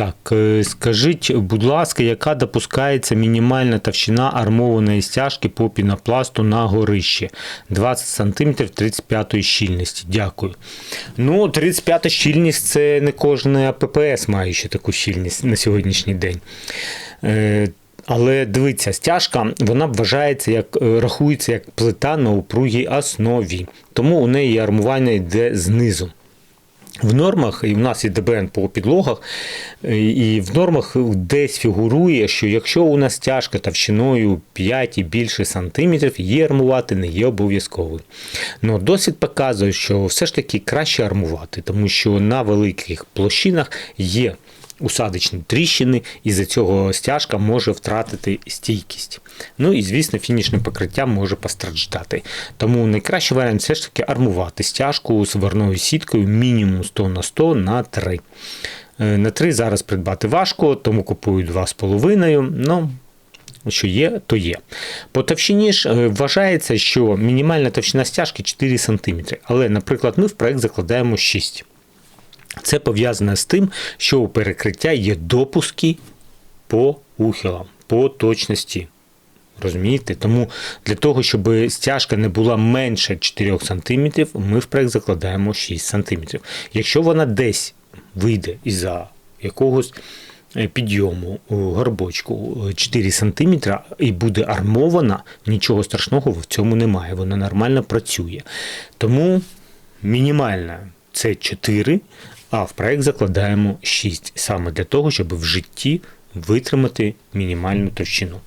Так, е, скажіть, будь ласка, яка допускається мінімальна товщина армованої стяжки по пінопласту на горищі? 20 см 35 щільності. Дякую. Ну, 35 щільність це не кожне ППС має ще таку щільність на сьогоднішній день. Е, Але дивіться, стяжка вона вважається як е, рахується як плита на упругій основі, тому у неї армування йде знизу. В нормах, і в нас є ДБН по підлогах, е, і в нормах десь фігурує, що якщо у нас тяжка товщиною 5 і більше сантиметрів, її армувати не є обов'язковою. Но досвід показує, що все ж таки краще армувати, тому що на великих площинах є усадочні тріщини, і за цього стяжка може втратити стійкість. Ну і звісно, фінішне покриття може постраждати. Тому найкращий варіант все ж таки армувати стяжку сварною сіткою мінімум 100 на 100 на 3. Е, На 3 зараз придбати важко, тому купую 2,5. Ну, що є, то є. По товщині ж е, вважається, що мінімальна товщина стяжки 4 см. Але, наприклад, ми в проект закладаємо 6 це пов'язане з тим, що у перекриття є допуски по ухилам, по точності. Розумієте? Тому для того, щоб стяжка не була менше 4 см, ми в проект закладаємо 6 см. Якщо вона десь вийде із-за якогось е, підйому горбочку е, 4 см і буде армована, нічого страшного в цьому немає. Вона нормально працює. Тому мінімальна це 4, а в проект закладаємо 6 саме для того, щоб в житті витримати мінімальну товщину.